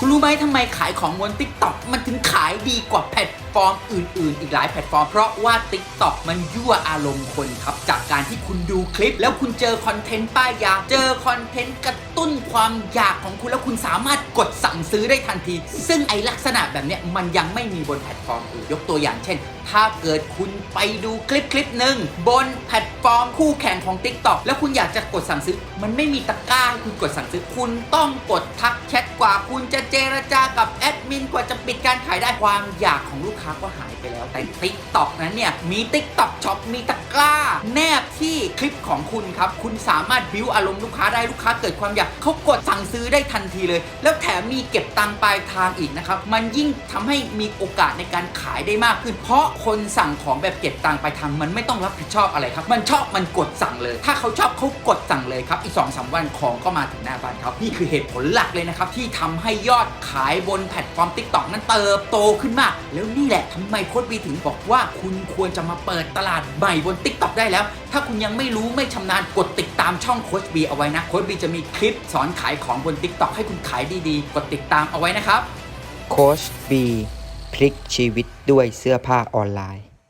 คุณรู้ไหมทำไมขายของบน t ิ k t o k มันถึงขายดีกว่าแพลตฟอร์มอื่นๆ อีกหลายแพลตฟอร์ม เพราะว่า t ิ k t o k มันยั่วอารมณ์คนครับ จากการที่คุณดูคลิป แล้วคุณเจอคอนเทนต์ป้ายยา เจอคอนเทนต์กระตุ้นความอยากของคุณแล้วคุณสามารถกดสั่งซื้อได้ทันที ซึ่งไอลักษณะแบบเนี้ยมันยังไม่มีบนแพลตฟอร์มอื่นยกตัวอย่างเช่น ถ้าเกิดคุณไปดูคลิปคลิปหนึ่งบนแพลตฟอร์มคู่แข่งของ TikTok แล้วคุณอยากจะกดสั่งซื้อ มันไม่มีตะกร้าให้คุณกดสั่งซื้อ คุณต้องกดทักแชทกว่าคุณจะเจรจากับแอด มินกว่าจะปิดการขายได้ความอยากของลูกค้าก็หายไปแล้ว แต่ TikTok นั้นเนี่ย มี TikTok Shop มีตะกร้า แนบที่คลิปของคุณครับ คุณสามารถบิวอารมณ์ลูกค้าได้ลูกค้าเกิดความอยากเขากดสั่งซื้อได้ทันทีเลย แล้วแถมมีเก็บตังปลายทางอีกนะครับ มันยิ่งทำให้มีโอกาสในการขายได้มากขึ้น เพราะคนสั่งของแบบเก็บตังปลายทางมันไม่ต้องรับผิดชอบอะไรครับ มันชอบมันกดสั่งเลย ถ้าเขาชอบเขากดสั่งเลยครับอีก2อสวันของก็มาถึงหน้าบ้านครับนี่คือเหตุผลหลักเลยนะครับที่ทำให้ยอดขายบนแพลตฟอร์ม TikTok นั้นเติบโตขึ้นมาก แล้วนี่แหละทำไมโค้ดบีถึงบอกว่า คุณควรจะมาเปิดตลาดใหม่บน TikTok ได้แล้ว ถ้าคุณยังไม่รู้ไม่ชำนาญกดติดตามช่องโค้ชบีเอาไว้นะโค้ชบีจะมีคลิปสอนขายของบน TikTok ให้คุณขายดีๆ กดติดตามเอาไว้นะครับ โค้ชบีพลิกชีวิตด้วยเสื้อผ้าออนไลน์